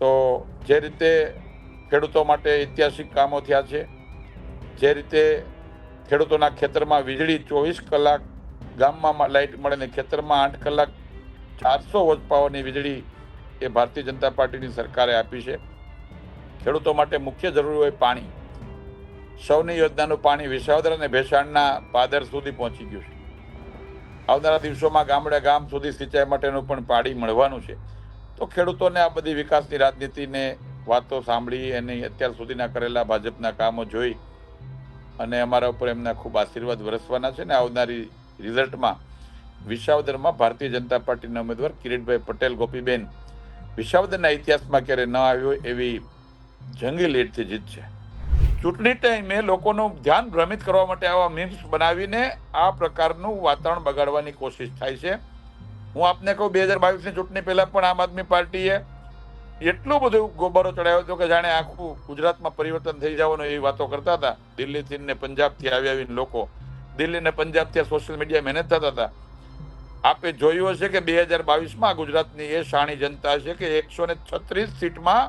તો જે રીતે ખેડૂતો માટે ઐતિહાસિક કામો થયા છે, જે રીતે ખેડૂતોના ખેતરમાં વીજળી ચોવીસ કલાક, ગામમાં લાઇટ મળે ને ખેતરમાં આઠ કલાક, ચારસો વોટ પાવરની વીજળી એ ભારતીય જનતા પાર્ટીની સરકારે આપી છે. ખેડૂતો માટે મુખ્ય જરૂરી હોય પાણી. સૌની યોજનાનું પાણી વિસાવદર અને ભેસાણના પાદર સુધી પહોંચી ગયું છે. આવનારા દિવસોમાં ગામડે ગામ સુધી સિંચાઈ માટેનું પણ પાણી મળવાનું છે. તો ખેડૂતોને આ બધી વિકાસની રાજનીતિને વાતો સાંભળી અને અત્યાર સુધીના કરેલા ભાજપના કામો જોઈ અને અમારા ઉપર એમના ખૂબ આશીર્વાદ વરસવાના છે ને આવનારી રિઝલ્ટમાં વિસાવદરમાં ભારતીય જનતા પાર્ટીના ઉમેદવાર કિરીટભાઈ પટેલ, ગોપીબેન વિસાવદરના ઇતિહાસમાં ક્યારેય ન આવ્યો એવી જંગી લીડથી જીતશે ચૂંટણી ટાઈમે લોકોનું ધ્યાન ભ્રમિત કરવા માટે આવા મીમ્સ બનાવીને આ પ્રકારનું વાતાવરણ બગાડવાની કોશિશ થાય છે. હું આપને કહું, બે હજાર બાવીસની ચૂંટણી પહેલા પણ આમ આદમી પાર્ટીએ એટલું બધું ગોબરો ચડાવ્યો હતો કે જાણે આખું ગુજરાતમાં પરિવર્તન થઈ જવાનું એવી વાતો કરતા હતા. દિલ્હીથી ને પંજાબથી આવી આવીને લોકો. દિલ્હી ને પંજાબથી સોશિયલ મીડિયા મહેનત થતા હતા. આપે જોયું હશે કે બે હજાર બાવીસમાં ગુજરાતની એ શાણી જનતા છે કે એકસો ને છત્રીસ સીટમાં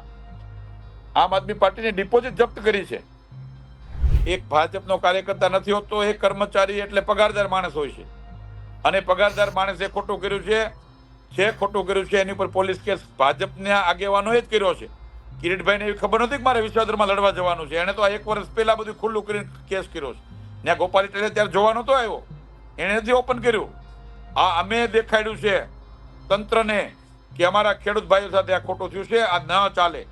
આમ આદમી પાર્ટીની ડિપોઝિટ જપ્ત કરી છે. એક ભાજપનો કાર્યકર્તા નથી હોતો, એ કર્મચારી એટલે પગારદાર માણસ હોય છે. અને પગારદાર માણસે ખોટું કર્યું છે છે ખોટું કર્યું છે, એની ઉપર પોલીસ કેસ ભાજપના આગેવાનોએ જ કર્યો છે. કિરીટભાઈને એવી ખબર નથી કે મારે વિશ્વાદરમાં લડવા જવાનું છે. એણે તો એક વર્ષ પહેલાં બધું ખુલ્લું કરીને કેસ કર્યો છે. ત્યાં ગોપાલ ઇટલે ત્યારે જોવા નહોતો આવ્યો. એણે નથી ઓપન કર્યું. આ અમે દેખાડ્યું છે તંત્રને કે અમારા ખેડૂત ભાઈઓ સાથે આ ખોટું થયું છે, આ ન ચાલે.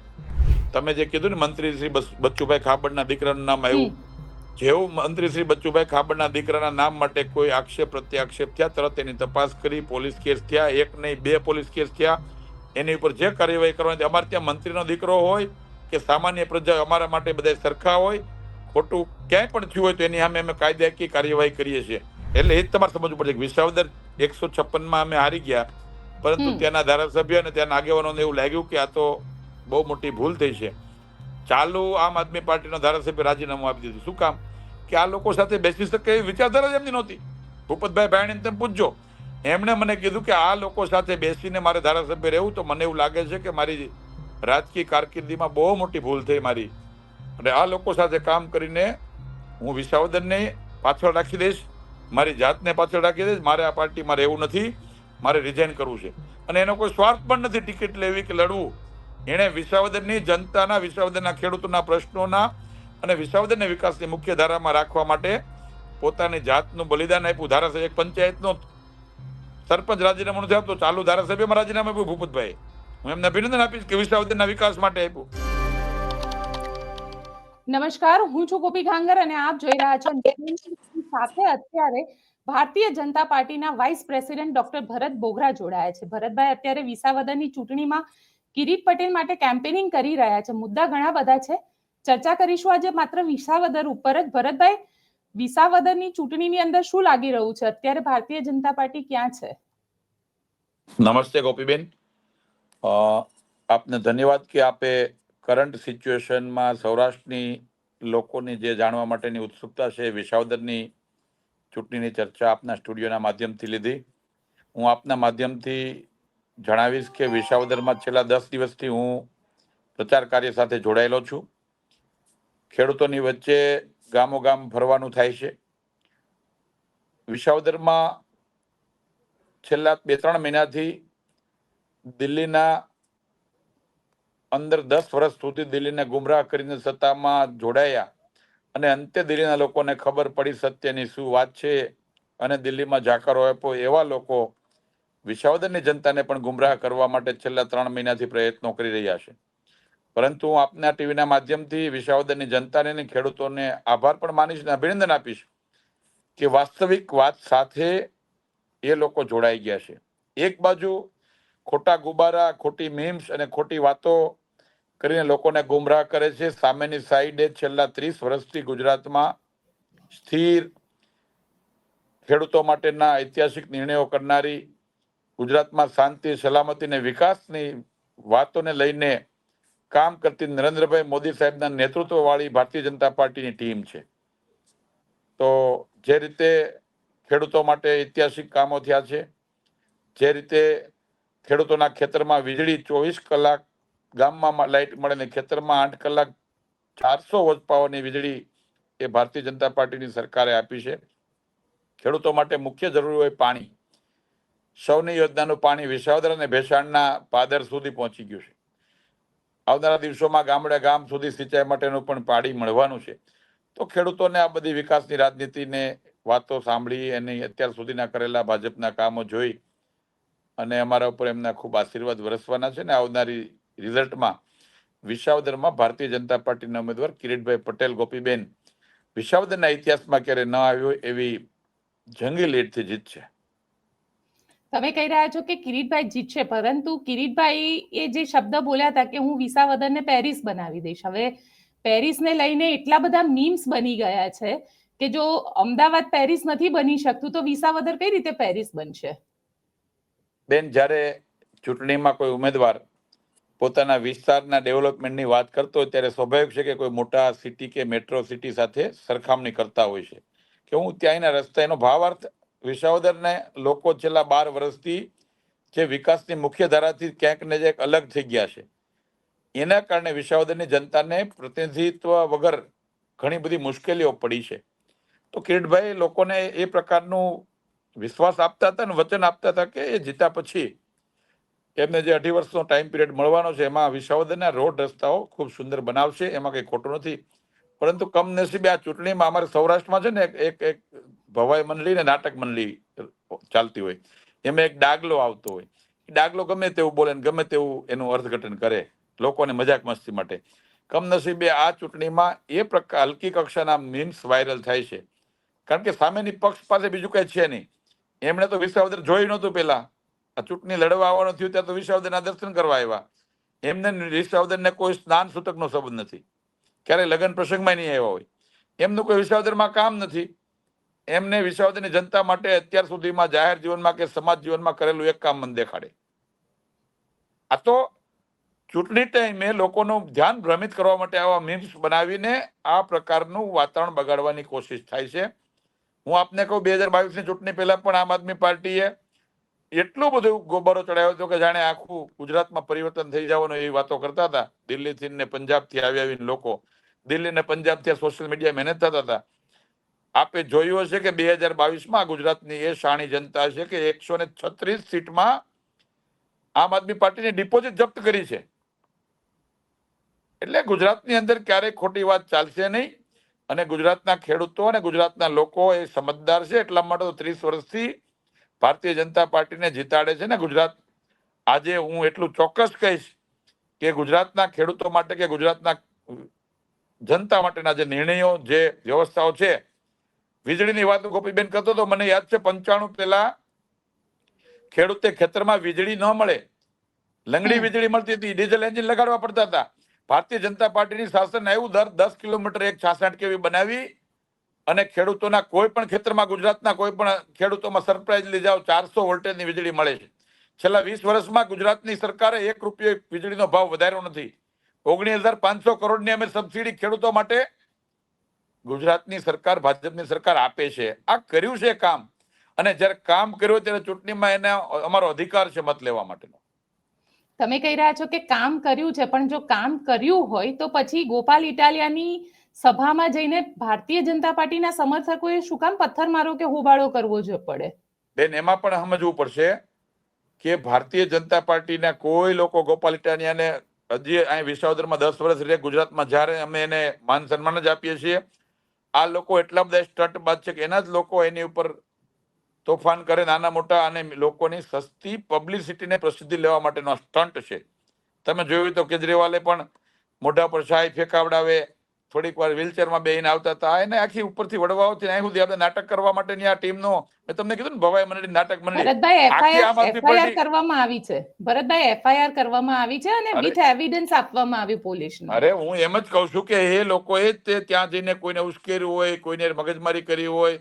તમે જે કીધું ને મંત્રી શ્રી બસ- બચ્ચુભાઈ ખાબડના દીકરાનું નામ આવ્યું. જેવું મંત્રી શ્રી બચ્ચુભાઈ ખાબડના દીકરાના નામ માટે કોઈ આક્ષેપ પ્રત્યાક્ષેપ થયા? તરત એની તપાસ કરી પોલીસ કેસ થયા એક નહીં બે પોલીસ કેસ થયા. એની ઉપર જે કાર્યવાહી કરવાની અમારે ત્યાં મંત્રીનો દીકરો હોય કે સામાન્ય પ્રજા અમારા માટે બધા સરખા હોય ખોટું ક્યાંય પણ થયું હોય તો એની સામે અમે કાયદાકીય કાર્યવાહી કરીએ છીએ. એટલે એ જ તમારે સમજવું પડશે વિસાવદર એકસો છપ્પનમાં અમે હારી ગયા. પરંતુ ત્યાંના ધારાસભ્ય અને ત્યાંના આગેવાનોને એવું લાગ્યું કે આ તો બહુ મોટી ભૂલ થઈ છે. ચાલુ આમ આદમી પાર્ટીના ધારાસભ્ય રાજીનામું આપી દીધું. શું કામ? કે આ લોકો સાથે બેસી શકે એવી વિચારધારા જ એમની નહોતી. ભૂપતભાઈ ભાઈને તેમ પૂછજો. એમણે મને કીધું કે આ લોકો સાથે બેસીને મારે ધારાસભ્ય રહેવું તો મને એવું લાગે છે કે મારી રાજકીય કારકિર્દીમાં બહુ મોટી ભૂલ થઈ મારી. અને આ લોકો સાથે કામ કરીને હું વિસાવદનને પાછળ રાખી દઈશ, મારી જાતને પાછળ રાખી દઈશ, મારે આ પાર્ટીમાં રહેવું નથી, મારે રિઝાઇન કરવું છે. અને એનો કોઈ સ્વાર્થ પણ નથી ટિકિટ લેવી કે લડવું. એણે વિસાવદરની જનતાના, વિસાવદરના ખેડૂતોના પ્રશ્નોના અને વિસાવદરને વિકાસની મુખ્ય ધારામાં રાખવા માટે પોતાની જાતનું બલિદાન આપ્યું. ધારાસભ્ય પંચાયતનો સરપંચ રાજીનામું નથી આપતો. ચાલુ ધારાસભ્યમાં રાજીનામું આપ્યું ભૂપતભાઈ હું એમને અભિનંદન આપીશ કે વિસાવદરના વિકાસ માટે આપ્યું. નમસ્કાર, હું છું ગોપી ઘાંગર અને આપ જોઈ રહ્યા છો સાથે અત્યારે ભારતીય જનતા પાર્ટીના vice president doctor Bharat Bogra જોડાયા છે. ભરતભાઈ, અત્યારે વિસાવદરની ચૂંટણીમાં કિરીટ પટેલ માટે કેમ્પેનિંગ કરી રહ્યા છે. મુદ્દા ઘણા બધા છે. ચર્ચા કરીશું આજે માત્ર વિસાવદર ઉપર જ. ભરતભાઈ, વિસાવદરની ચૂંટણીની અંદર શું લાગી રહ્યું છે? અત્યારે ભારતીય જનતા પાર્ટી ક્યાં છે? નમસ્તે ગોપીબેન. આપને ધન્યવાદ કે આપે કરંટ સિચ્યુએશનમાં સૌરાષ્ટ્રની લોકોની જે જાણવા માટેની ઉત્સુકતા છે વિસાવદરની ચૂંટણીની ચર્ચા આપના સ્ટુડિયોના માધ્યમથી લીધી. હું આપના માધ્યમથી જણાવીશ કે વિસાવદરમાં છેલ્લા દસ દિવસથી હું પ્રચાર કાર્ય સાથે જોડાયેલો છું. ખેડૂતોની વચ્ચે ગામોગામ ફરવાનું થાય છે. વિસાવદરમાં છેલ્લા બે ત્રણ મહિનાથી દિલ્હીના અંદર દસ વર્ષ સુધી દિલ્હીને ગુમરાહ કરીને સત્તામાં જોડાયા અને અંતે દિલ્હીના લોકોને ખબર પડી સત્યની શું વાત છે અને દિલ્હીમાં જાકારો આપ્યો એવા લોકો વિસાવદરની જનતાને પણ ગુમરાહ કરવા માટે છેલ્લા ત્રણ મહિનાથી પ્રયત્નો કરી રહ્યા છે. પરંતુ હું આપના ટીવીના માધ્યમથી વિસાવદરની જનતાને અને ખેડૂતોને આભાર પણ માનીશ અને અભિનંદન આપીશ કે વાસ્તવિક વાત સાથે એ લોકો જોડાઈ ગયા છે. એક બાજુ ખોટા ગુબારા, ખોટી મીમ્સ અને ખોટી વાતો કરીને લોકોને ગુમરાહ કરે છે. સામેની સાઈડે છેલ્લા ત્રીસ વર્ષથી ગુજરાતમાં સ્થિર ખેડૂતો માટેના ઐતિહાસિક નિર્ણયો કરનારી ગુજરાતમાં શાંતિ, સલામતી અને વિકાસની વાતોને લઈને કામ કરતી નરેન્દ્રભાઈ મોદી સાહેબના નેતૃત્વવાળી ભારતીય જનતા પાર્ટીની ટીમ છે. તો જે રીતે ખેડૂતો માટે ઐતિહાસિક કામો થયા છે, જે રીતે ખેડૂતોના ખેતરમાં વીજળી ચોવીસ કલાક, ગામમાં લાઇટ મળે ને ખેતરમાં આઠ કલાક, ચારસો વજપાઓની વીજળી એ ભારતીય જનતા પાર્ટીની સરકારે આપી છે. ખેડૂતો માટે મુખ્ય જરૂરી હોય પાણી. સૌની યોજનાનું પાણી વિસાવદર અને ભેસાણના પાદર સુધી પહોંચી ગયું છે. આવનારા દિવસોમાં ગામડે ગામ સુધી સિંચાઈ માટેનું પણ પાણી મળવાનું છે. તો ખેડૂતોને આ બધી વિકાસની રાજનીતિને વાતો સાંભળી અને અત્યાર સુધીના કરેલા ભાજપના કામો જોઈ અને અમારા ઉપર એમના ખૂબ આશીર્વાદ વરસવાના છે ને આવનારી રિઝલ્ટમાં વિસાવદરમાં ભારતીય જનતા પાર્ટીના ઉમેદવાર કિરીટભાઈ પટેલ, ગોપીબેન વિસાવદરના ઇતિહાસમાં ક્યારે ન આવ્યો એવી જંગી લીડથી જીતશે તમે કહી રહ્યા છો કે કિરીટભાઈ જીતશે પરંતુ કિરીટભાઈ એ જે શબ્દ બોલ્યા હતા કે હું વિસાવદરને પેરિસ બનાવી દઈશ, હવે પેરિસને લઈને એટલા બધા મીમ્સ બની ગયા છે કે જો અમદાવાદ પેરિસ નથી બની શકતું, તો વિસાવદર કઈ રીતે પેરિસ બનશે? બેન, જ્યારે ચૂંટણીમાં કોઈ ઉમેદવાર પોતાના વિસ્તારના ડેવલપમેન્ટની વાત કરતો હોય, ત્યારે સ્વાભાવિક છે કે કોઈ મોટા સિટી કે મેટ્રો સિટી સાથે સરખામણી કરતા હોય છે. કે હું ત્યાંના રસ્તા એનો ભાવાર્થ વિસાવદરને લોકો છેલ્લા બાર વર્ષથી જે વિકાસની મુખ્ય ધારાથી ક્યાંક ને જે અલગ થઈ ગયા છે. એના કારણે વિસાવદરની જનતાને પ્રતિનિધિત્વ વગર ઘણી બધી મુશ્કેલીઓ પડી છે. તો કિરીટભાઈ, લોકોને એ પ્રકારનું વિશ્વાસ આપતા હતા ને વચન આપતા હતા કે એ જીતા પછી એમને જે અઢી વર્ષનો ટાઈમ પિરિયડ મળવાનો છે, એમાં વિસાવદરના રોડ રસ્તાઓ ખૂબ સુંદર બનાવશે, એમાં કંઈ ખોટું નથી. પરંતુ કમનસીબે આ ચૂંટણીમાં અમારે સૌરાષ્ટ્રમાં છે ને એક એક ભવાઈ મંડળી ને નાટક મંડળી ચાલતી હોય. એમાં એક ડાગલો આવતો હોય. ડાગલો ગમે તેવું બોલે ગમે તેવું એનું અર્થઘટન કરે. લોકોને મજાક મસ્તી માટે. કમનસીબે આ ચૂંટણીમાં એ પ્રકાર હલકી કક્ષાના મીમ્સ વાયરલ થાય છે. કારણ કે સામેની પક્ષ પાસે બીજું કઈ છે નહીં. એમણે તો વિસાવદર જોયું નહોતું પેલા આ ચૂંટણી લડવા આવવાનું થયું ત્યારે તો વિસાવદરના દર્શન કરવા આવ્યા. એમને વિસાવદરને કોઈ સ્નાન સૂતકનો સંબંધ નથી. ક્યારેય લગ્ન પ્રસંગમાં નહીં આવ્યા હોય. એમનું કોઈ વિસાવદરમાં કામ નથી. એમને વિસાવદરની જનતા માટે અત્યાર સુધીમાં જાહેર જીવનમાં કે સમાજ જીવનમાં કરેલું એક કામ મને દેખાડે. આ તો ચૂંટણી ટાઈમે લોકોનું ધ્યાન ભ્રમિત કરવા માટે આવા મીમ્સ બનાવીને આ પ્રકારનું વાતાવરણ બગાડવાની કોશિશ થાય છે. હું આપને કહું, બે હજાર બાવીસની ચૂંટણી પહેલા પણ આમ આદમી પાર્ટીએ એટલું બધું ગોબરો ચડાવ્યો હતો કે જાણે આખું ગુજરાતમાં પરિવર્તન થઈ જવાનું એવી વાતો કરતા હતા. દિલ્હીથી ને પંજાબથી આવી આવીને લોકો દિલ્હી અને પંજાબ ત્યાં સોશિયલ મીડિયા મહેનત થતા હતા. આપે જોયું હશે કે બે હજાર બાવીસમાં ગુજરાતની એ શાણી જનતા છે કે એકસો ને છત્રીસ સીટમાં આમ આદમી પાર્ટીની ડિપોઝિટ જપ્ત કરી છે. એટલે ગુજરાતની અંદર ક્યારેય ખોટી વાત ચાલશે નહીં અને ગુજરાતના ખેડૂતો અને ગુજરાતના લોકો એ સમજદાર છે. એટલા માટે તો ત્રીસ વર્ષથી ભારતીય જનતા પાર્ટીને જીતાડે છે ને ગુજરાત. આજે હું એટલું ચોક્કસ કહીશ કે ગુજરાતના ખેડૂતો માટે કે ગુજરાતના જનતા માટેના જે નિર્ણયો જે વ્યવસ્થાઓ છે વીજળીની વાત ગોપીબેન કરતો તો મને યાદ છે પંચાણું પહેલા ખેડૂતે ખેતરમાં વીજળી ન મળે. લંગડી વીજળી મળતી હતી ડીઝલ એન્જિન લગાડવા પડતા હતા. ભારતીય જનતા પાર્ટીની શાસન આવ્યું દર દસ કિલોમીટર એક છાસઠ કેવી બનાવી અને ખેડૂતોના કોઈ પણ ખેતરમાં ગુજરાતના કોઈ પણ ખેડૂતોમાં સરપ્રાઇઝ લઈ જાઓ ચારસો વોલ્ટેજની વીજળી મળે છે. છેલ્લા વીસ વર્ષમાં ગુજરાતની સરકારે એક રૂપિયો વીજળીનો ભાવ વધાર્યો નથી. ઓગણીસ હજાર પાંચસો કરોડની અમે સબસિડી ખેડૂતો માટે ગુજરાતની સરકાર ભાજપની સરકાર આપે છે. આ કર્યું છે કામ. અને જ્યારે કામ કર્યું ત્યારે ચૂંટણીમાં એને અમારો અધિકાર છે મત લેવા માટેનો. તમે કહી રહ્યા છો કે કામ કર્યું છે પણ જો કામ કર્યું હોય તો પછી ગોપાલ ઇટાલિયાની સભામાં જઈને ભારતીય જનતા પાર્ટીના સમર્થકોએ શું કામ પથ્થરમારો કે હોબાળો કરવો જ પડે? બેન એમાં પણ સમજવું પડશે કે ભારતીય જનતા પાર્ટીના કોઈ લોકો ગોપાલ ઇટાલિયાને હજી અહીં વિસાવદરમાં દસ વર્ષ રહે ગુજરાતમાં, જ્યારે અમે એને માન સન્માન જ આપીએ છીએ. આ લોકો એટલા બધા સ્ટન્ટ બાદ છે કે એના જ લોકો એની ઉપર તોફાન કરે નાના મોટા અને લોકોની સસ્તી પબ્લિસિટીને પ્રસિદ્ધિ લેવા માટેનો સ્ટન્ટ છે. તમે જોયું તો કેજરીવાલે પણ મોઢા પર શાહી ફેંકાવડાવે થોડીક વાર વ્હીલચેરમાં બેહીને આવતા હતા. એને આખી ઉપરથી વડવાઓથી અહીં સુધી આપણે નાટક કરવા માટેની આ ટીમનો મેં તમને કીધું ને ભવાઈ મંડળી નાટક મંડળી. ભરતભાઈ એફઆઈઆર કરવામાં આવી છે. ભરતભાઈ એફઆઈઆર કરવામાં આવી છે અને વિથ એવિડન્સ આપવામાં આવ્યું પોલીસને. અરે હું એમ જ કહું છું કે એ લોકોએ તે ત્યાં જઈને કોઈને ઉશ્કેર્યું હોય કોઈને મગજમારી કરી હોય.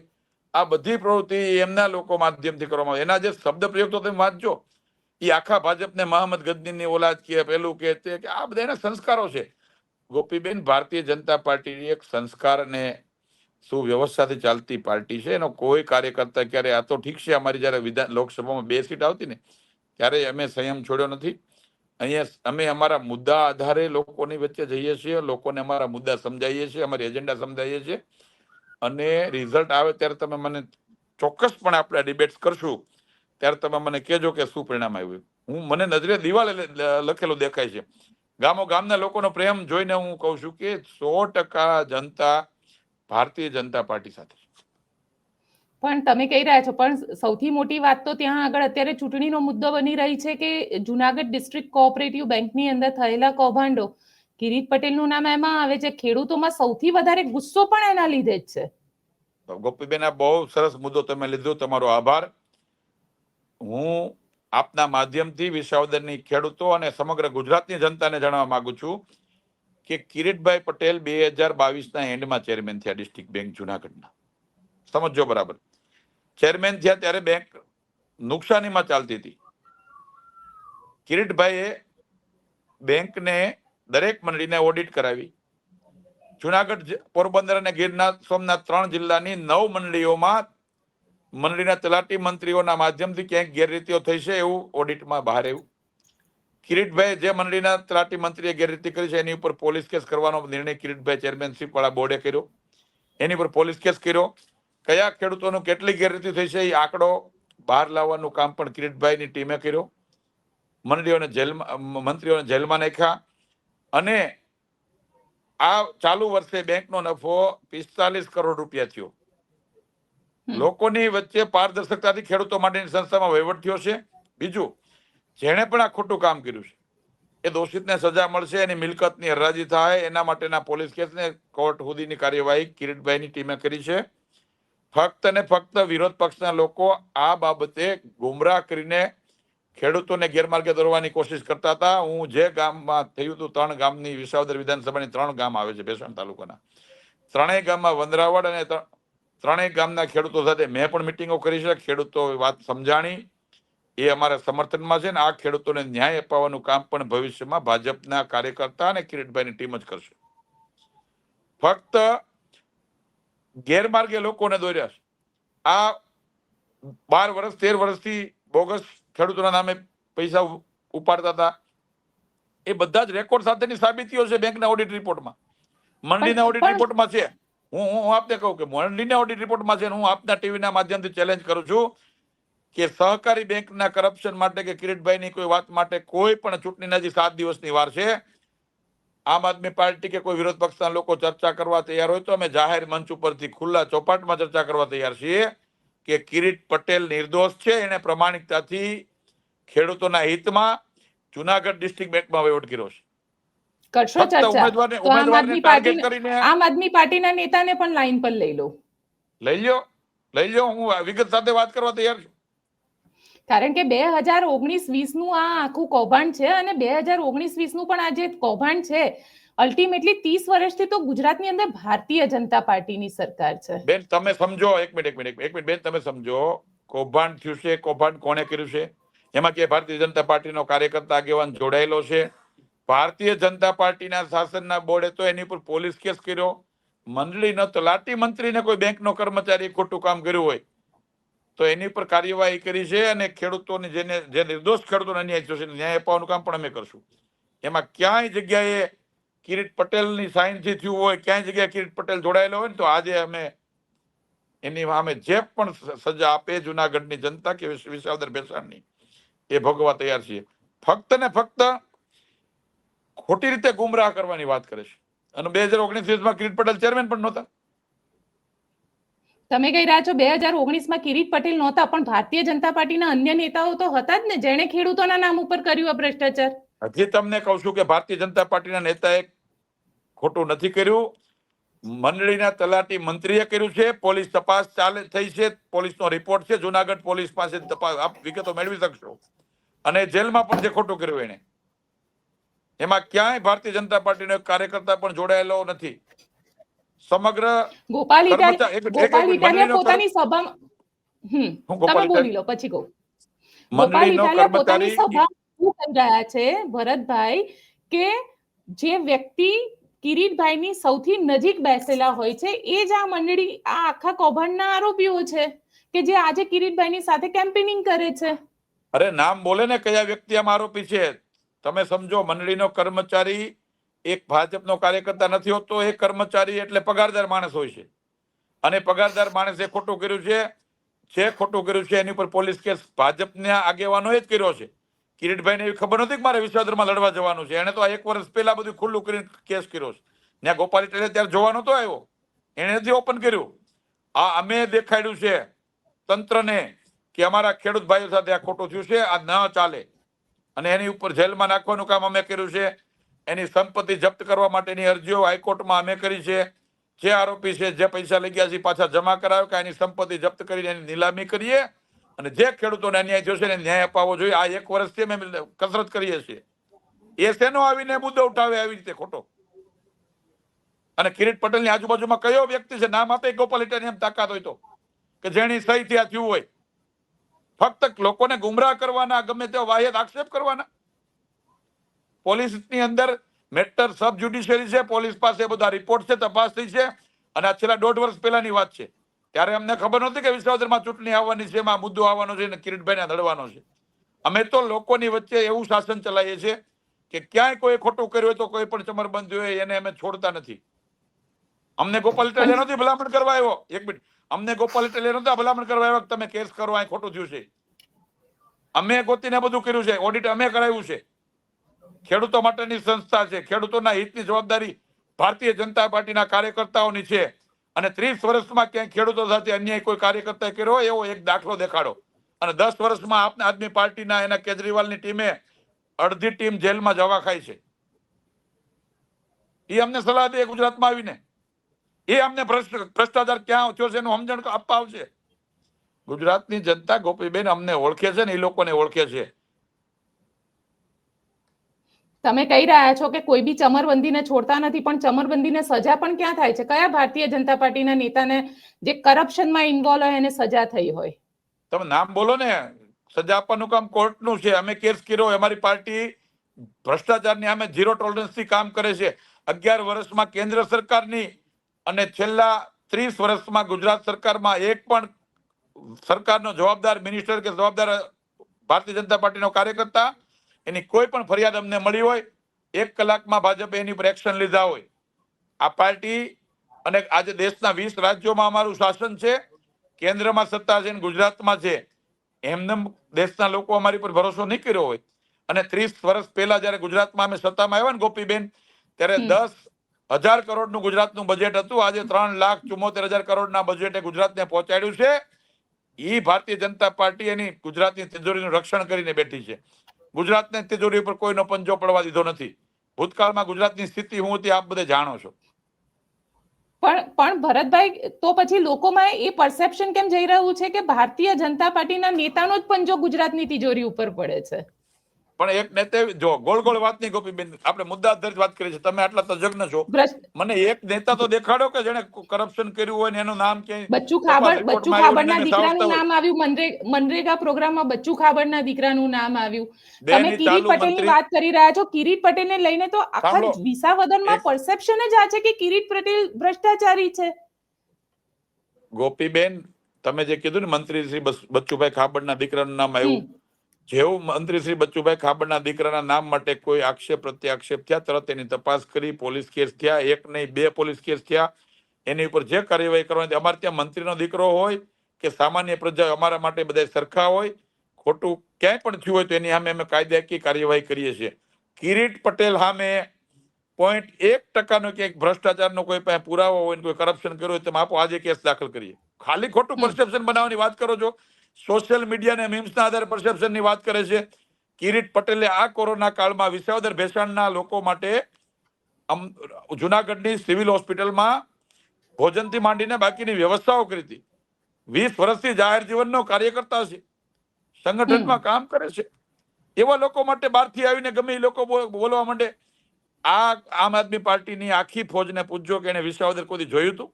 આ બધી પ્રવૃત્તિ એમના લોકો માધ્યમથી કરવામાં આવે. એના જે શબ્દ પ્રયોગ તો તમે વાંચજો. એ આખા ભાજપને મહમ્મદ ગદ્દીની ઓલાદ કે પેલું કે તે કે આ બધા એના સંસ્કારો છે. ગોપીબેન, ભારતીય જનતા પાર્ટીની એક સંસ્કાર અને સુવ્યવસ્થાથી ચાલતી પાર્ટી છે. એનો કોઈ કાર્યકર્તા ક્યારે, આ તો ઠીક છે, અમારી જ્યારે વિધાન, લોકસભામાં બે સીટ આવતી ને ત્યારે અમે સંયમ છોડ્યો નથી. અહીંયા અમે અમારા મુદ્દા આધારે લોકોની વચ્ચે જઈએ છીએ, લોકોને અમારા મુદ્દા સમજાવીએ છીએ, અમારી એજન્ડા સમજાવીએ છીએ. અને રિઝલ્ટ આવે ત્યારે તમે મને ચોક્કસપણે આપણે ડિબેટ્સ કરશું. ત્યારે તમે મને કહેજો કે શું પરિણામ આવ્યું. હું, મને નજરે દિવાલે લખેલું દેખાય છે. ગામો ગામના લોકોનો પ્રેમ જોઈને હું કહું છું કે સો ટકા જનતા ભારતીય જનતા પાર્ટી સાથે પણ તમે કહી રહ્યા છો પણ સૌથી મોટી વાત તો ત્યાં આગળ અત્યારે ચૂંટણીનો મુદ્દો બની રહી છે કે જુનાગઢ ડિસ્ટ્રિક્ટ કોઓપરેટિવ બેંકની અંદર થયેલા કૌભાંડો કિરીટ પટેલનું નામ એમાં આવે છે ખેડૂતોમાં સૌથી વધારે ગુસ્સો પણ એના લીધે જ છે. ગોપીબેન આ બહુ સરસ મુદ્દો તમે લીધો તમારો આભાર. હું આપના માધ્યમથી વિસાવદરની ખેડૂતો અને સમગ્ર ગુજરાતની જનતાને જણાવવા માંગુ છું કે કિરીટભાઈ પટેલ બે હજાર બાવીસના એન્ડમાં ચેરમેન થયા ડિસ્ટ્રિક્ટ બેંક જુનાગઢના. સમજો બરાબર. ચેરમેન થયા ત્યારે બેંક નુકસાનીમાં ચાલતી હતી. કિરીટભાઈએ બેંકને દરેક મંડળીને ઓડિટ કરાવી. જુનાગઢ પોરબંદર અને ગીરના સોમનાથ ત્રણ જિલ્લાની નવ મંડળીઓમાં મંડળીના તલાટી મંત્રીઓના માધ્યમથી ક્યાંક ગેરરીતિઓ થઈ છે એવું ઓડિટમાં બહાર આવ્યું. કિરીટભાઈ જે મંડળીના તલાટી મંત્રીએ ગેરરીતિ કરી છે, એની ઉપર પોલીસ કેસ કરવાનો નિર્ણય કિરીટભાઈ ચેરમેનશીપ વાળા બોર્ડે કર્યો. એની પર પોલીસ કેસ કર્યો. કયા ખેડૂતોનું કેટલી ગેરરીતિ થઈ છે એ આંકડો બહાર લાવવાનું કામ પણ કિરીટભાઈની ટીમે કર્યો. મંડળીઓને જેલમાં, મંત્રીઓને જેલમાં નાખ્યા. અને આ ચાલુ વર્ષે બેંકનો નફો પિસ્તાલીસ કરોડ રૂપિયા થયો. લોકોની વચ્ચે પારદર્શકતાથી ખેડૂતો માટેની સંસ્થામાં વહીવટ થયો છે. બીજું, જેણે પણ આ ખોટું કામ કર્યું છે, એ દોષિતને સજા મળશે, એની મિલકતની હરાજી થાય, એના માટેના પોલીસ કેસને કોર્ટ સુધીની કાર્યવાહી કિરીટભાઈની ટીમે કરી છે. ફક્ત ને ફક્ત વિરોધ પક્ષના લોકો આ બાબતે ગુમરાહ કરીને ખેડૂતોને ગેરમાર્ગે દોરવાની કોશિશ કરતા હતા. હું જે ગામમાં થયું હતું, ત્રણ ગામની વિસાવદર વિધાનસભાની ત્રણ ગામ આવે છે, ભેસાણ તાલુકાના. ત્રણેય ગામમાં વંદરાવડ અને ત્રણેય ગામના ખેડૂતો સાથે મેં પણ મિટિંગો કરી છે. ખેડૂતો વાત સમજાણી એ અમારા સમર્થનમાં છે ને આ ખેડૂતોને ન્યાય અપાવવાનું કામ પણ ભવિષ્યમાં ભાજપના કાર્યકર્તા અને કિરીટભાઈની ટીમ જ કરશે. ફક્ત ગેરમાર્ગે લોકોને દોર્યા છે. આ બાર વર્ષ તેર વર્ષથી બોગસ ખેડૂતોના નામે પૈસા ઉપાડતા હતા. એ બધા જ રેકોર્ડ સાથેની સાબિતીઓ છે બેંકના ઓડિટ રિપોર્ટમાં મંડીના ઓડિટ રિપોર્ટમાં છે. હું હું આપને કહું કે મંડળીના ઓડિટ રિપોર્ટમાં છે હું આપના ટીવીના માધ્યમથી ચેલેન્જ કરું છું કે સહકારી બેંકના કરપ્શન માટે કે કિરીટભાઈની કોઈ વાત માટે કોઈ પણ ચૂંટણીના હજી સાત દિવસની વાર છે. આમ આદમી પાર્ટી કે કોઈ વિરોધ પક્ષના લોકો ચર્ચા કરવા તૈયાર હોય તો અમે જાહેર મંચ ઉપરથી ખુલ્લા ચોપાટમાં ચર્ચા કરવા તૈયાર છીએ કે કિરીટ પટેલ નિર્દોષ છે. એને પ્રમાણિકતાથી ખેડૂતોના હિતમાં જુનાગઢ ડિસ્ટ્રિક્ટ બેંકમાં વહીવટ કર્યો છે. કરશો ચર્ચા? તો આમ આદમી પાર્ટી આમ આદમી પાર્ટીના નેતાને પણ લાઈન પર લઈ લો. લઈ લ્યો. લઈ લ્યો. હું વિગત સાથે વાત કરવા તૈયાર છું. કારણ કે બે હજાર ઓગણીસ વીસનું આ આખું કૌભાંડ છે અને બે હજાર ઓગણીસ વીસનું પણ આ જે કૌભાંડ છે અલ્ટિમેટલી ત્રીસ વર્ષથી તો ગુજરાતની અંદર ભારતીય જનતા પાર્ટીની સરકાર છે. બેન તમે સમજો. એક મિનિટ એક મિનિટ એક મિનિટ. બેન તમે સમજો. કૌભાંડ થયું છે. કૌભાંડ કોને કર્યું છે? એમાં કે ભારતીય જનતા પાર્ટીનો કાર્યકર્તા આગેવાન જોડાયેલો છે? ભારતીય જનતા પાર્ટીના શાસનના બોર્ડે તો એની ઉપર પોલીસ કેસ કર્યો. મંડળીનો તલાટી મંત્રીને કોઈ બેંકનો કર્મચારી ખોટું કામ કર્યું હોય. તો એની પર કાર્યવાહી કરી છે અને ખેડૂતોને જેને જે નિર્દોષ ખેડૂતોને અન્યાય થયો છે ન્યાય અપાવવાનું કામ પણ અમે કરશું. એમાં ક્યાંય જગ્યાએ કિરીટ પટેલની સાઇનથી થયું હોય, ક્યાંય જગ્યાએ કિરીટ પટેલ જોડાયેલો હોય ને તો આજે અમે એની સામે જે પણ સજા આપે જુનાગઢની જનતા કે વિસ- વિસાવદર બેસાણની એ ભોગવા તૈયાર છીએ. ફક્ત ને ફક્ત ખોટી રીતે ગુમરાહ કરવાની વાત કરે છે. અને બે હજાર ઓગણીસ કિરીટ પટેલ ચેરમેન પણ નહોતા. તમે કહી રહ્યા છો બે હજાર ઓગણીસમાં કિરીટ પટેલ નહોતા પણ ભારતીય જનતા પાર્ટીના અન્ય નેતાઓ તો હતા જ ને જેણે ખેડૂતોના નામ ઉપર કર્યું આ ભ્રષ્ટાચાર. હજી તમને કહું છું કે ભારતીય જનતા પાર્ટીના નેતાએ ખોટું નથી કર્યું. મંડળીના તલાટી મંત્રીએ કર્યું છે પોલીસ તપાસ ચાલે થઈ છે પોલીસનો રિપોર્ટ છે જુનાગઢ પોલીસ પાસે તપાસ આપ વિગતો મેળવી શકશો. અને જેલમાં પણ જે ખોટું કર્યું એને એમાં ક્યાંય ભારતીય જનતા પાર્ટીનો કાર્યકર્તા પણ જોડાયેલો નથી. સમગ્ર ગોપાલ કર્મચા- ઇટાલિયા એક- એક- ગોપાલ એક ઇટાલિયા મંડળીનો પોતાની સભામાં હમ હું ગોપાલ તમે બોલી લો પછી કહું. ગોપાલ ઇટાલિયા પોતાની કર્મચારી શું કહી રહ્યા છે ભરતભાઈ કે જે વ્યક્તિ કિરીટભાઈની સૌથી નજીક બેસેલા હોય છે એ જ આ મંડળી આ આખા કૌભાંડના આરોપીઓ છે કે જે આજે કિરીટભાઈની સાથે કેમ્પેનિંગ કરે છે? અરે નામ બોલે ને કયા વ્યક્તિ આમ આરોપી છે? તમે સમજો, મંડળીનો કર્મચારી એક ભાજપનો કાર્યકર્તા નથી હોતો એ કર્મચારી એટલે પગારદાર માણસ હોય છે. અને પગારદાર માણસે ખોટું કર્યું છે, જે ખોટું કર્યું છે, એની ઉપર પોલીસ કેસ ભાજપના આગેવાનોએ જ કર્યો છે. કિરીટભાઈને એવી ખબર નથી કે મારે વિશ્વાદરમાં લડવા જવાનું છે. એણે તો એક વર્ષ પહેલા બધું ખુલ્લું કરીને કેસ કર્યો છે. ત્યાં ગોપાલ ઇટાલિયા ત્યારે જોવા નતો આવ્યો. એણે નથી ઓપન કર્યું. આ અમે દેખાડ્યું છે તંત્રને કે અમારા ખેડૂત ભાઈઓ સાથે આ ખોટું થયું છે, આ ન ચાલે. અને એની ઉપર જેલમાં નાખવાનું કામ અમે કર્યું છે. એની સંપત્તિ જપ્ત કરવા માટેની અરજીઓ હાઈકોર્ટમાં અમે કરી છે. જે આરોપી છે, જે પૈસા લઈ ગયા છે પાછા જમા કરાવે કે એની સંપત્તિ જપ્ત કરીને એની નીલામી કરીએ. અને જે ખેડૂતોને અન્યાય થયો છે, એને ન્યાય અપાવવો જોઈએ. આ એક વર્ષથી અમે કસરત કરીએ છીએ. એ શેનો આવીને મુદ્દો ઉઠાવે આવી રીતે ખોટો? અને કિરીટ પટેલની આજુબાજુમાં કયો વ્યક્તિ છે? નામ આપે? ગોપાલ એમ તાકાત હોય તો. કે જેની સહી ત્યાં થયું હોય. ફક્ત લોકોને ગુમરાહ કરવાના ગમે તેવા વાહિયાત આક્ષેપ કરવાના. પોલીસની અંદર મેટર સબ જ્યુડિશિયરી છે પોલીસ પાસે બધા રિપોર્ટ છે તપાસ થઈ છે અને આ છેલ્લા દોઢ વર્ષ પહેલાની વાત છે. ત્યારે અમને ખબર નહોતી કે વિસાવદરમાં ચૂંટણી આવવાની છે એમાં મુદ્દો આવવાનો છે અને કિરીટભાઈને લડવાનો છે. અમે તો લોકોની વચ્ચે એવું શાસન ચલાવીએ છીએ કે ક્યાંય કોઈ ખોટું કર્યું હોય તો કોઈ પણ ચમરબંધ હોય એને અમે છોડતા નથી. અમને ગોપાલ નથી ભલામણ કરવા આવ્યો એક મિનિટ. અમને ગોપાલ એટલે નહોતા ભલામણ કરવા આવ્યા તમે કેસ કરો અહીં ખોટું થયું છે. અમે ગોતીને બધું કર્યું છે ઓડિટ અમે કરાવ્યું છે. ખેડૂતો માટેની સંસ્થા છે, ખેડૂતોના હિતની જવાબદારી ભારતીય જનતા પાર્ટીના કાર્યકર્તાઓની છે. અને ત્રીસ વર્ષમાં ક્યાંય ખેડૂતો સાથે અન્યાય કોઈ કાર્યકર્તા કર્યો એવો એક દાખલો દેખાડો. અને દસ વર્ષમાં આપને આદમી પાર્ટીના એના કેજરીવાલની ટીમે અડધી ટીમ જેલમાં જવા ખાય છે. એ અમને સલાહ દે ગુજરાતમાં આવીને. એ અમને ભ્રષ્ટ- ભ્રષ્ટાચાર ક્યાં થયો છે એનું સમજણ આપવા આવશે ગુજરાતની જનતા ગોપીબેન અમને ઓળખે છે ને એ લોકોને ઓળખે છે. તમે કહી રહ્યા છો કે કોઈ બી ચમરબંધીને છોડતા નથી પણ ચમરબંધીને સજા પણ ક્યાં થાય છે? કયા ભારતીય જનતા પાર્ટીના નેતાને જે કરપ્શનમાં ઇન્વોલ્વ હોય એને સજા થઈ હોય? તમે નામ બોલો ને. સજા આપવાનું કામ કોર્ટનું છે. અમે કેસ કર્યો અમારી પાર્ટી ભ્રષ્ટાચારની અમે ઝીરો ટોલરન્સથી કામ કરે છે. અગિયાર વર્ષમાં કેન્દ્ર સરકારની અને છેલ્લા ત્રીસ વર્ષમાં ગુજરાત સરકારમાં એક પણ સરકારનો જવાબદાર મિનિસ્ટર કે જવાબદાર ભારતીય જનતા પાર્ટીનો કાર્યકર્તા એની કોઈ પણ ફરિયાદ અમને મળી હોય એક કલાકમાં ભાજપે એની પર એક્શન લીધા હોય. આ પાર્ટી અને આજે દેશના વીસ રાજ્યોમાં અમારું શાસન છે કેન્દ્રમાં સત્તા છે ગુજરાતમાં છે. એમને દેશના લોકો અમારી પર ભરોસો નહીં કર્યો હોય. અને ત્રીસ વર્ષ પહેલા જયારે ગુજરાતમાં અમે સત્તામાં આવ્યા ને ગોપીબેન ત્યારે દસ હજાર કરોડનું ગુજરાતનું બજેટ હતું. આજે ત્રણ લાખ ચુમ્મોતેર હજાર કરોડના બજેટે ગુજરાતને પહોંચાડ્યું છે. એ ભારતીય જનતા પાર્ટી એની ગુજરાતની તિજોરીનું રક્ષણ કરીને બેઠી છે. ગુજરાતને તિજોરી ઉપર કોઈનો પંજો પડવા દીધો નથી. ભૂતકાળમાં ગુજરાતની સ્થિતિ હું હતી આપ બધે જાણો છો. પણ પણ ભરતભાઈ, તો પછી લોકોમાં એ પરસેપ્શન કેમ જઈ રહ્યું છે કે ભારતીય જનતા પાર્ટીના નેતાનો જ પંજો ગુજરાતની તિજોરી ઉપર પડે છે? પણ એક નેતે જો ગોળ ગોળ વાત નહીં ગોપીબેન આપણે મુદ્દા આધારિત વાત કરીએ છીએ તમે આટલા તજજ્ઞ છો. મને એક નેતા તો દેખાડો કે જેને કરપ્શન કર્યું હોય ને એનું નામ કે બચ્ચુ ખાબર બચ્ચુ ખાબડના દીકરાનું નામ આવ્યું મનરે- મનરેગા પ્રોગ્રામમાં બચ્ચુ ખાબડના દીકરાનું નામ આવ્યું. તમે કિરીટ પટેલની વાત કરી રહ્યા છો. કિરીટ પટેલને લઈને તો આખા. વિસાવદનમાં પરસેપ્શન જ આ છે કે કિરીટ પટેલ ભ્રષ્ટાચારી છે. ગોપીબેન તમે જે કીધું ને મંત્રી શ્રી બચ્ચુભાઈ ખાબડના દીકરાનું નામ આવ્યું. જેવું મંત્રી શ્રી બચ્ચુભાઈ ખાબડના દીકરાના નામ માટે કોઈ આક્ષેપ પ્રત્યાક્ષેપ થયા? તરત એની તપાસ કરી પોલીસ કેસ થયા એક નહીં બે પોલીસ કેસ થયા. એની ઉપર જે કાર્યવાહી કરવાની અમારે ત્યાં મંત્રીનો દીકરો હોય કે સામાન્ય પ્રજા અમારા માટે બધા સરખા હોય ખોટું ક્યાંય પણ થયું હોય તો એની સામે અમે કાયદાકીય કાર્યવાહી કરીએ છીએ. કિરીટ પટેલ સામે પોઈન્ટ એક ટકાનો ક્યાંક ભ્રષ્ટાચારનો કોઈ પાસે પુરાવો હોય કોઈ કરપ્શન કર્યું હોય તો આપો આજે કેસ દાખલ કરીએ. ખાલી ખોટું. પરસેપ્શન બનાવવાની વાત કરો છો. સોશિયલ મીડિયા ને મીમ્સના આધારે પરસેપ્શનની વાત કરે છે. કિરીટ પટેલે આ કોરોના કાળમાં વિસાવદર ભેસાણના લોકો માટે જુનાગઢની સિવિલ હોસ્પિટલમાં ભોજનથી માંડીને બાકીની વ્યવસ્થાઓ કરી હતી. વીસ વર્ષથી જાહેર જીવનનો કાર્યકર્તા છે. સંગઠનમાં કામ કરે છે. એવા લોકો માટે બહારથી આવીને ગમે એ લોકો બોલવા માંડે. આ આમ આદમી પાર્ટીની આખી ફોજને પૂછજો કે એને વિસાવદર કોઈ જોયું હતું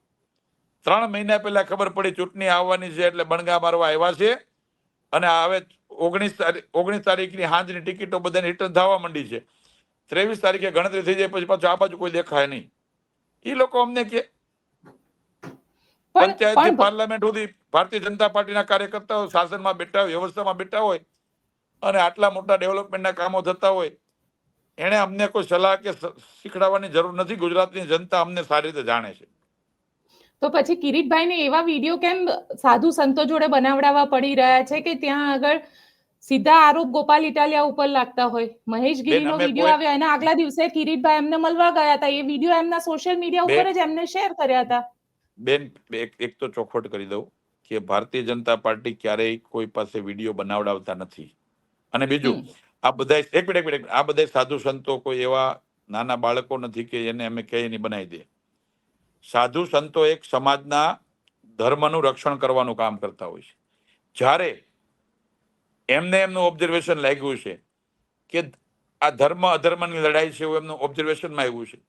ત્રણ મહિના પહેલા ખબર પડી ચૂંટણી આવવાની છે એટલે બણગા મારવા આવ્યા છે. અને હવે ઓગણીસ તારીખ ઓગણીસ તારીખની હાંજની ટિકિટો બધાને રિટર્ન થવા માંડી છે. ત્રેવીસ તારીખે ગણતરી થઈ જાય પછી પાછું આ બાજુ કોઈ દેખાય નહીં. એ લોકો અમને કે પંચાયતથી પાર્લામેન્ટ સુધી ભારતીય જનતા પાર્ટીના કાર્યકર્તાઓ શાસનમાં બેઠા હોય વ્યવસ્થામાં બેઠા હોય અને આટલા મોટા ડેવલપમેન્ટના કામો થતા હોય એણે અમને કોઈ સલાહ કે શીખડાવવાની જરૂર નથી. ગુજરાતની જનતા અમને સારી રીતે જાણે છે. તો પછી કિરીટભાઈને એવા વીડિયો કેમ સાધુ સંતો જોડે બનાવડાવવા પડી રહ્યા છે કે ત્યાં આગળ સીધા આરોપ ગોપાલ ઇટાલિયા ઉપર લાગતા હોય? મહેશ ગીરીનો નો વીડિયો આવ્યો એના આગલા દિવસે કિરીટભાઈ એમને મળવા ગયા હતા. એ વીડિયો એમના સોશિયલ મીડિયા ઉપર જ એમને શેર કર્યા હતા. બેન એક તો ચોખવટ કરી દઉં કે ભારતીય જનતા પાર્ટી ક્યારેય કોઈ પાસે વીડિયો બનાવડાવતા નથી. અને બીજું આ બધા એક મિનિટ એક મિનિટ. આ બધા સાધુ સંતો કોઈ એવા નાના બાળકો નથી કે એને અમે કહીએ નહીં બનાવી દે. સાધુ સંતો એક સમાજના ધર્મનું રક્ષણ કરવાનું કામ કરતા હોય છે. જ્યારે એમને એમનું ઓબ્ઝર્વેશન લાગ્યું છે કે આ ધર્મ અધર્મની લડાઈ છે એવું એમનું ઓબ્ઝર્વેશનમાં આવ્યું છે.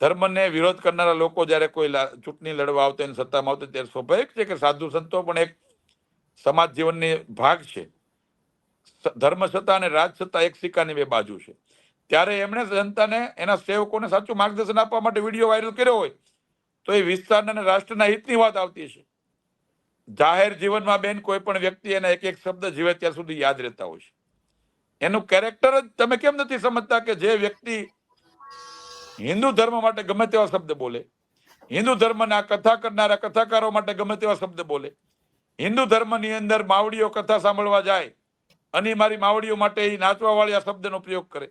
ધર્મને વિરોધ કરનારા લોકો જ્યારે કોઈ ચૂંટણી લડવા આવતા એને સત્તામાં આવતા ત્યારે સ્વાભાવિક છે કે સાધુ સંતો પણ એક સમાજ જીવનની ભાગ છે. ધર્મ સત્તા અને રાજ સત્તા એક સિક્કાની બે બાજુ છે. ત્યારે એમણે જનતાને, એના સેવકોને સાચું માર્ગદર્શન આપવા માટે વીડિયો વાયરલ કર્યો હોય તો એ વિસ્તારના અને રાષ્ટ્રના હિતની વાત આવતી છે જાહેર જીવનમાં બેન કોઈ પણ વ્યક્તિ એના એક એક શબ્દ જીવે ત્યાં સુધી યાદ રહેતા હોય છે. એનું કેરેક્ટર જ તમે કેમ નથી સમજતા કે જે વ્યક્તિ હિન્દુ ધર્મ માટે ગમે તેવા શબ્દ બોલે? હિન્દુ ધર્મના કથા કરનારા કથાકારો માટે ગમે તેવા શબ્દ બોલે? હિન્દુ ધર્મની અંદર માવડીઓ કથા સાંભળવા જાય અને મારી માવડીઓ માટે એ નાચવા વાળી આ શબ્દનો પ્રયોગ કરે.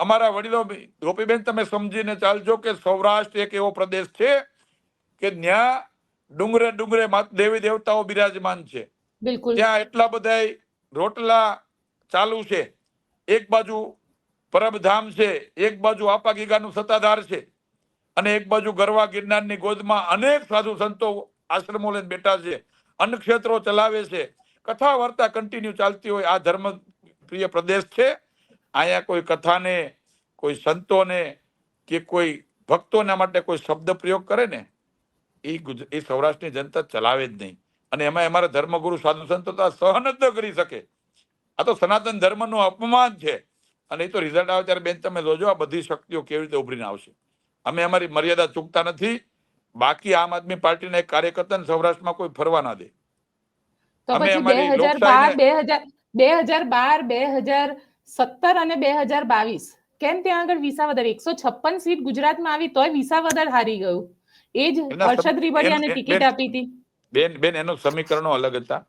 અમારા વડીલો, ગોપીબેન, તમે સમજીને ચાલજો કે સૌરાષ્ટ્ર એક એવો પ્રદેશ છે કે ત્યાં ડુંગરે ડુંગરે દેવી દેવતાઓ બિરાજમાન છે. ત્યાં એટલા બધા રોટલા ચાલુ છે. એક બાજુ પરબધામ છે એક બાજુ આપા ગીગાનું સત્તાધાર છે અને એક બાજુ ગરવા ગિરનારની ગોદમાં અનેક સાધુ સંતો આશ્રમો લઈને બેઠા છે અન્ન ક્ષેત્રો ચલાવે છે. કથા વાર્તા કન્ટિન્યુ ચાલતી હોય આ ધર્મ પ્રિય પ્રદેશ છે. અહીંયા કોઈ કથાને કોઈ સંતોને કે કોઈ ભક્તોના માટે કોઈ શબ્દ પ્રયોગ કરે ને એ એ સૌરાષ્ટ્રની જનતા ચલાવે જ નહીં. અને એમાં અમારા ધર્મગુરુ સાધુ સંતો તો આ સહન જ ન કરી શકે. આ તો સનાતન ધર્મનું અપમાન છે. અને એ તો રિઝલ્ટ આવે ત્યારે બેન તમે જોજો આ બધી શક્તિઓ કેવી રીતે ઉભરીને આવશે. અમે અમારી મર્યાદા ચૂકતા નથી. બાકી આમ આદમી પાર્ટીના એક કાર્યકર્તાને સૌરાષ્ટ્રમાં કોઈ ફરવા ના દે. તો અમે અમારી હજાર બાર લોકશાહીને- બે હજાર બે હજાર બાર બે હજાર સત્તર અને બે હજાર બાવીસ કેમ ત્યાં આગળ વિસાવદર? એકસો છપ્પન સીટ ગુજરાતમાં આવી તોય વિસાવદર હારી ગયું. એ જ હર્ષદ રીબડિયાને ટિકિટ આપી હતી. બેન બેન એનું સમીકરણો અલગ હતા.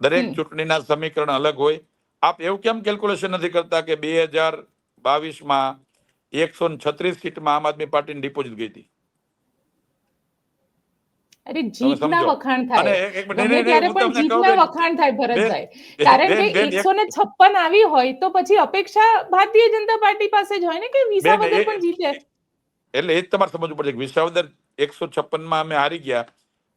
દરેક ચૂંટણીના સમીકરણ અલગ હોય. આપ એવું કેમ કેલ્ક્યુલેશન નથી કરતા કે બે હજાર બાવીસમાં એકસો છત્રીસ સીટમાં આમ આદમી પાર્ટીની ડિપોઝિટ ગઈ હતી? અરે જીતના વખાણ થાય. એક- એક મિનિટ, ગમે નહીં, નહીં, ત્યારે પણ જીતના વખાણ થાય ભરતભાઈ. કારણ કે એકસો ને છપ્પન આવી હોય તો પછી અપેક્ષા ભારતીય જનતા પાર્ટી પાસે જ હોય ને કે વિસાવદર પણ જીતે. એટલે એ જ તમારે સમજવું પડશે વિસાવદર એકસો છપ્પનમાં અમે હારી ગયા.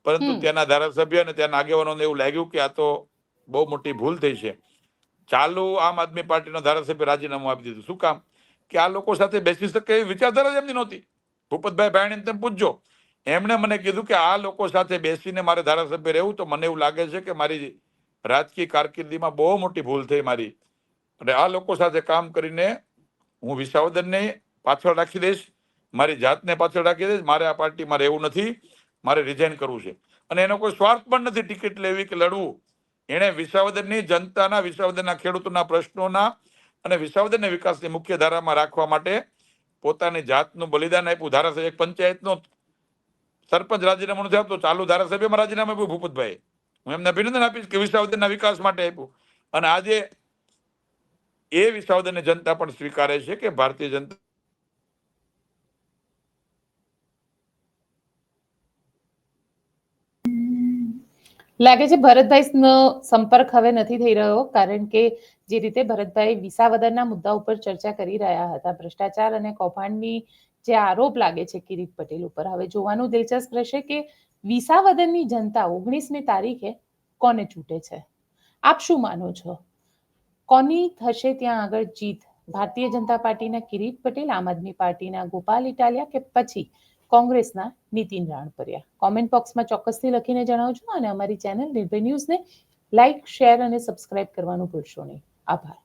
પરંતુ. ત્યાંના ધારાસભ્ય અને ત્યાંના આગેવાનોને એવું લાગ્યું કે આ તો બહુ મોટી ભૂલ થઈ છે. ચાલુ આમ આદમી પાર્ટીનો ધારાસભ્ય રાજીનામું આપી દીધું. શું કામ? કે આ લોકો સાથે બેસી શકે એવી વિચારધારા જ એમની નહોતી. ભૂપતભાઈ ભાયણીને તમે પૂછજો. એમણે મને કીધું કે આ લોકો સાથે બેસીને મારે ધારાસભ્ય રહેવું તો મને એવું લાગે છે કે મારી રાજકીય કારકિર્દીમાં બહુ મોટી ભૂલ થઈ મારી. અને આ લોકો સાથે કામ કરીને હું વિસાવદનને પાછળ રાખી દઈશ. મારી જાતને પાછળ રાખી દે મારે આ પાર્ટીમાં રહેવું નથી. મારે રિઝાઇન કરવું છે. અને એનો કોઈ સ્વાર્થ પણ નથી ટિકિટ લેવી કે લડવું. એણે વિસાવદરની જનતાના, વિસાવદરના ખેડૂતોના પ્રશ્નોના અને વિસાવદરને વિકાસની મુખ્ય ધારામાં રાખવા માટે પોતાની જાતનું બલિદાન આપ્યું. ધારાસભ્ય પંચાયતનો સરપંચ રાજીનામું નથી તો ચાલુ ધારાસભ્યમાં રાજીનામું આપ્યું ભૂપતભાઈ હું એમને અભિનંદન આપીશ કે વિસાવદરના વિકાસ માટે આપ્યું. અને આજે એ વિસાવદરની જનતા પણ સ્વીકારે છે કે ભારતીય જનતા લાગે છે ભરતભાઈ સંપર્ક હવે નથી થઈ રહ્યો, કારણ કે જે રીતે ભરતભાઈ વિસાવદરના મુદ્દા ઉપર ચર્ચા કરી રહ્યા હતા, ભ્રષ્ટાચાર અને કૌભાંડની જે આરોપ લાગે છે કિરીટ પટેલ ઉપર. હવે જોવાનું દિલચસ્પ રહેશે કે વિસાવદરની જનતા ઓગણીસમી તારીખે કોને ચૂંટે છે? આપ શું માનો છો? કોની થશે ત્યાં આગળ જીત? ભારતીય જનતા પાર્ટીના કિરીટ પટેલ, આમ આદમી પાર્ટીના ગોપાલ ઇટાલિયા કે પછી કોંગ્રેસના નીતિન રાણપરિયા. કોમેન્ટ બોક્સમાં ચોક્કસથી લખીને જણાવજો અને અમારી ચેનલ નિર્ભય ન્યૂઝને લાઇક શેર અને સબસ્ક્રાઇબ કરવાનું ભૂલશો નહીં. આભાર.